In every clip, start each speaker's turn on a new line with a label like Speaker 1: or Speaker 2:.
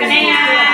Speaker 1: 干杯呀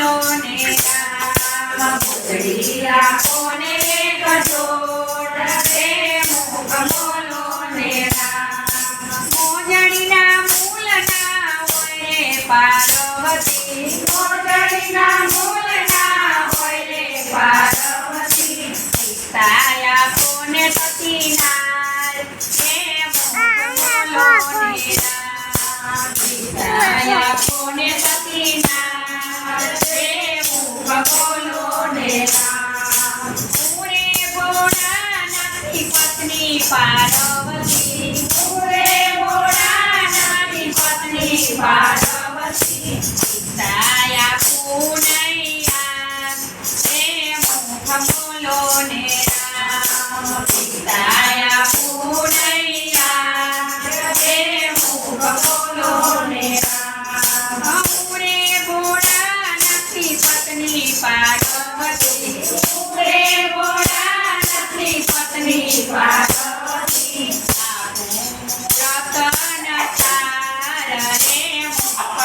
Speaker 1: લો ને રામ? ભૂતડી રાખો ને કરજો પ્રેમ ને રામ? મોજડીના મૂલના હોય પાર્વતી મોજડીના મૂળ મોડાનાની પત્ની પાર્વતી મોરે મોડાનાની પત્ની પાર્વતી સીતાયા પુનૈયા હે મુખ બોલો ને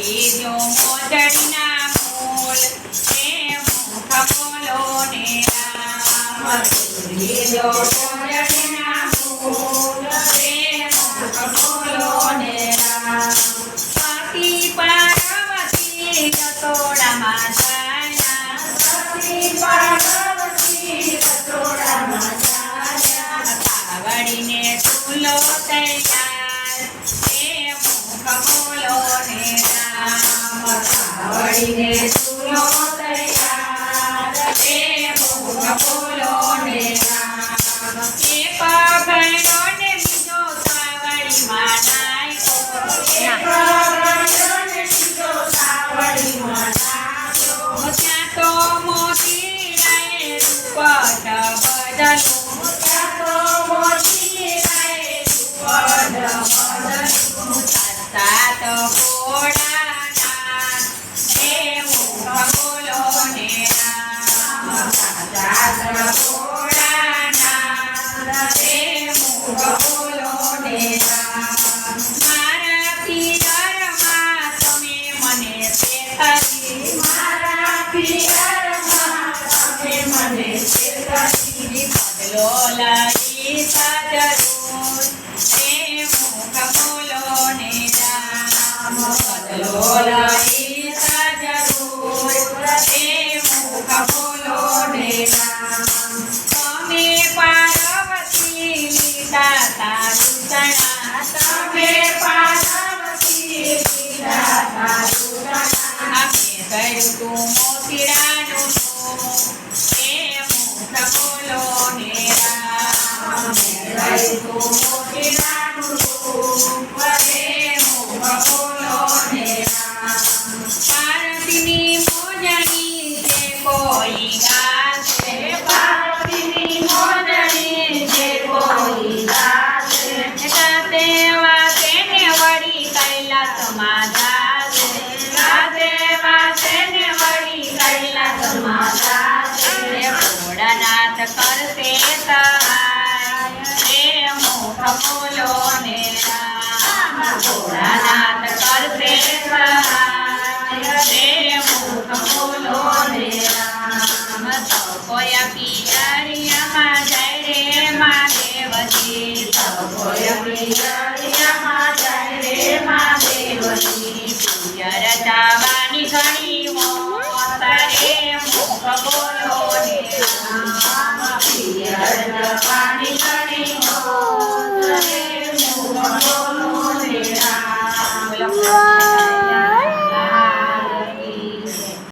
Speaker 1: દીધો મોજડીના ફૂલ એ મુખ બોલો ને રામ દીધો મોજડી Amen. ફૂલો ને રામ ભોળાનાથ કરશે સહાય રે મુખ ને રામ સકોયા પિયારિયામાં મા દેવજી સકોયા પિયારી